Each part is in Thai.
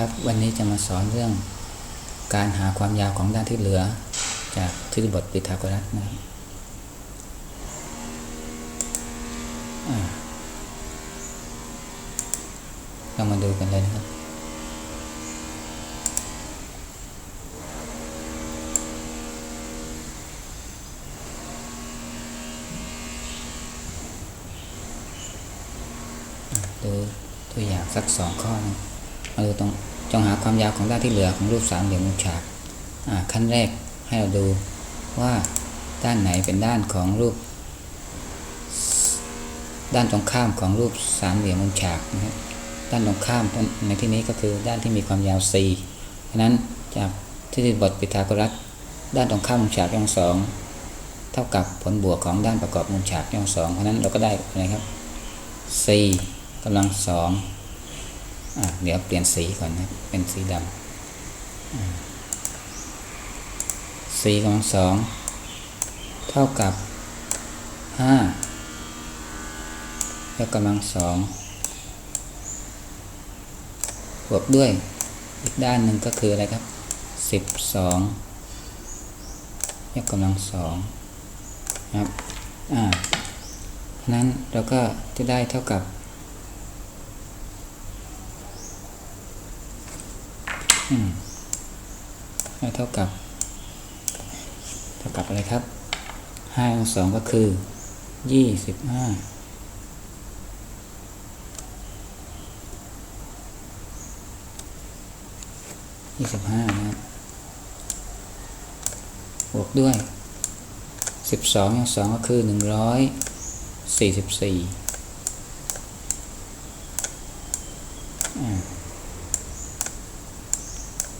ครับ วันนี้จะมาสอนเรื่องการหาความยาวของด้านที่เหลือ จากทฤษฎีบทปิทาโกรัสนะครับเรามาดูกันเลยนะครับ ดูตัวอย่างสักสองข้อนะมาดูตรง จงหาความยาวของด้านที่เหลือของรูปสามเหลี่ยมมุมฉากขั้นแรกให้เราดูว่าด้านไหนเป็นด้านของรูป ด้านตรงข้ามของรูปสามเหลี่ยมมุมฉากนะครับด้านตรงข้ามในที่นี้ก็คือด้านที่มีความยาว c ฉะนั้นจากทฤษฎีบทปิทาโกรัส ด้านตรงข้ามมุมฉากย่องสองเท่ากับผลบวกของด้านประกอบมุมฉากย่องสองเพราะนั้นเราก็ได้อะไรครับ c กำลังสอง เดี๋ยวเปลี่ยนสีก่อนนะ เป็นสีดำสีกำลังสองเท่ากับห้าแล้วกำลังสองบวกด้วยอีกด้านหนึ่งก็คืออะไรครับสิบสองยกกำลังสองครับ อ่า นั้นเราก็จะได้เท่ากับอืมได้ เท่ากับ เท่ากับอะไรครับห้าองสองก็คือยี่สิบห้ายี่สิบห้านะบวกด้วยสิบสององสองก็คือหนึ่งร้อยสี่สิบสี่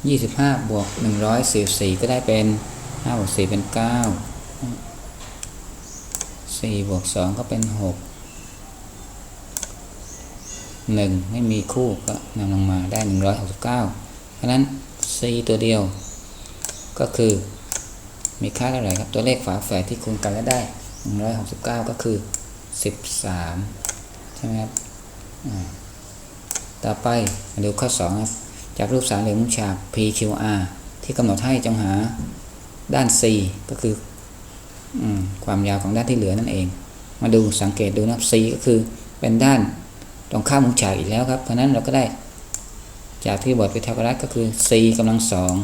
ยี่สิบห้าบวกหนึ่งร้อยสี่สี่ก็ได้เป็นห้าบวกสี่เป็นเก้าสี่บวกสองก็เป็นหกหนึ่งไม่มีคู่ก็นำลงมาได้หนึ่งร้อยหกสิบเก้าเพราะนั้น c ตัวเดียว ก็คือมีค่าเท่าไหร่ครับ ตัวเลขฝาแฝดที่คูณกันแล้วได้หนึ่งร้อยหกสิบเก้าก็คือสิบสามใช่ไหมครับ ต่อไปมาดูข้อสองครับ จากรูปสามเหลี่ยมมุมฉาก PQR ที่กำหนดให้จงหาด้าน C ก็คืออความยาวของด้านที่เหลือนั่นเอง มาดูสังเกตดูนะ C ก็คือเป็นด้านตรงข้ามมุมฉากอีกแล้วครับเพราะนั้นเราก็ได้จากที่บทพิทาโกรัสก็คือ C กำลังสอง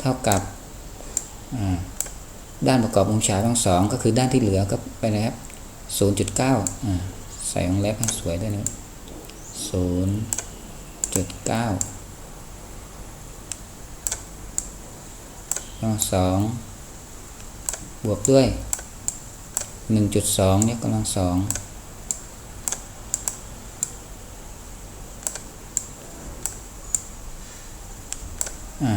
เท่ากับด้านประกอบมุมฉากทั้งสองก็คือด้านที่เหลือก็ไปนะครับ0.9ใส่วงเล็บให้สวยด้วยนะศูนย์ จุดเก้าองสองบวกด้วยหนึ่งจุดสองยกกำลังสองอ่า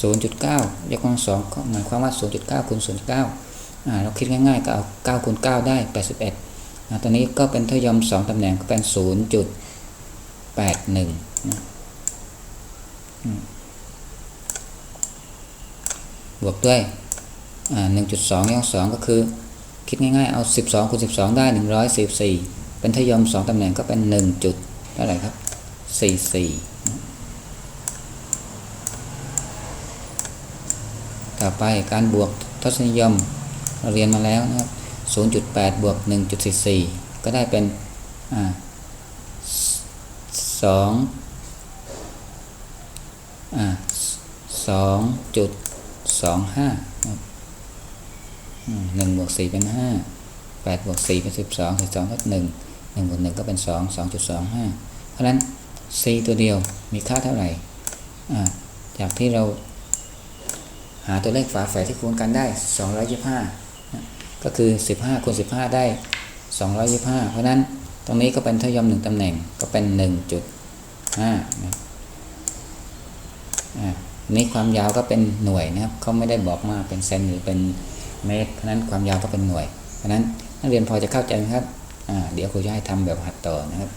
ศูนย์จุดเก้ายกกำลังสองหมายความว่าศูนย์จุดเก้าคูณศูนย์เก้าอ่าเราคิดง่ายๆก็เอาเก้าคูณเก้าได้แปดสิบเอ็ดตอนนี้ก็เป็นทยมสองตำแหน่งก็เป็นศูนย์จุด แปดหนึ่งบวกด้วยหนึ่งจุดสองย่องสองก็คือ คิดง่ายๆ เอาสิบสองคูณสิบสองได้หนึ่งร้อยสิบสี่เป็นทยมสองตำแหน่งก็เป็นหนึ่งจุดเท่าไหร่ครับสี่สี่ต่อไปการบวกทศนิยมเราเรียนมาแล้วนะครับ0.8 บวก 1.44 ก็ได้เป็นอ่า สองอ่าสองจุดสองห้าหนึ่งบวกสี่เป็นห้าแปดบวกสี่เป็นสิบสองสิบสองก็หนึ่งหนึ่งบวกหนึ่งก็เป็นสองสองจุดสองห้าเพราะฉะนั้น c ตัวเดียวมีค่าเท่าไหร่อ่าจากที่เราหาตัวเลขฝาแฝดที่คูณกันได้สองร้อยยี่ห้าก็คือ 15คูณ15 ได้ 225 เพราะนั้น ตรงนี้ก็เป็นเท่ายอมหนึ่งตำแหน่งก็เป็น1.5นะอ่านี้ความยาวก็เป็นหน่วยนะครับเขาไม่ได้บอกมาเป็นเซนหรือเป็นเมตรเพราะนั้นความยาวก็เป็นหน่วยเพราะนั้นนักเรียนพอจะเข้าใจไหมครับอ่าเดี๋ยวครูจะให้ทำแบบหัดต่อนะครับ